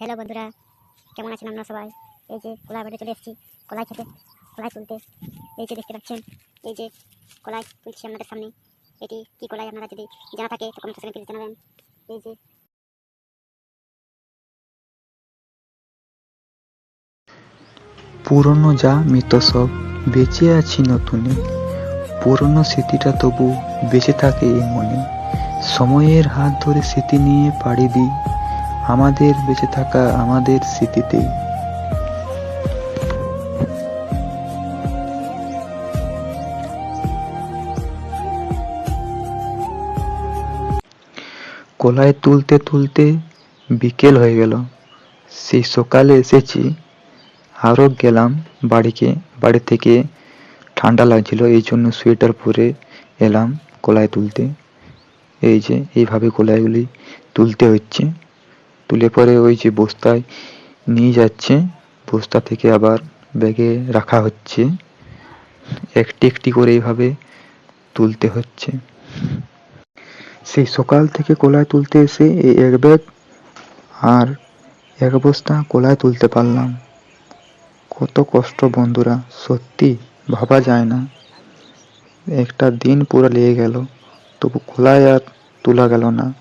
Hello বন্ধুরা, কেমন আছেন আপনারা সবাই? এই যে কলাই বাড়ি চলে এসেছি, কলাই খেতে, কলাই তুলতে। এই যে দেখতে পাচ্ছেন, এই যে কলাই তুলছি আপনাদের সামনে। এটি কি কলাই আপনারা যদি জানা থাকে, তো কমেন্ট সেকশনে জানাবেন। এই যে পুরনো যা মৃত সব বেঁচে আছি নতুনে। পুরনো স্মৃতিটা তবু বেঁচে থাকে এই মনে। সময়ের হাত ধরে স্মৃতি নিয়ে পাড়ি দিই। আমাদের বেঁচে থাকা আমাদের স্মৃতিতেই। কলাই তুলতে তুলতে বিকেল হয়ে গেল। সেই সকালে এসেছি আরও গেলাম বাড়িকে, বাড়ি থেকে ঠান্ডা লাগছিল, এই জন্য সোয়েটার পরে এলাম কলাই তুলতে। এই যে, এইভাবে কলাইগুলি তুলতে হচ্ছে। তুলে পরে ওই যে বস্তায় নিয়ে যাচ্ছে। বস্তা থেকে আবার ব্যাগে রাখা হচ্ছে। একটি একটি করে এইভাবে তুলতে হচ্ছে। সেই সকাল থেকে কলাই তুলতে এসে এই এক ব্যাগ আর এক বস্তা কলাই তুলতে পারলাম। কত কষ্ট বন্ধুরা, সত্যি ভাবা যায় না। একটা দিন পুরো লেগে গেল, তবু কলাই আর তোলা গেল না।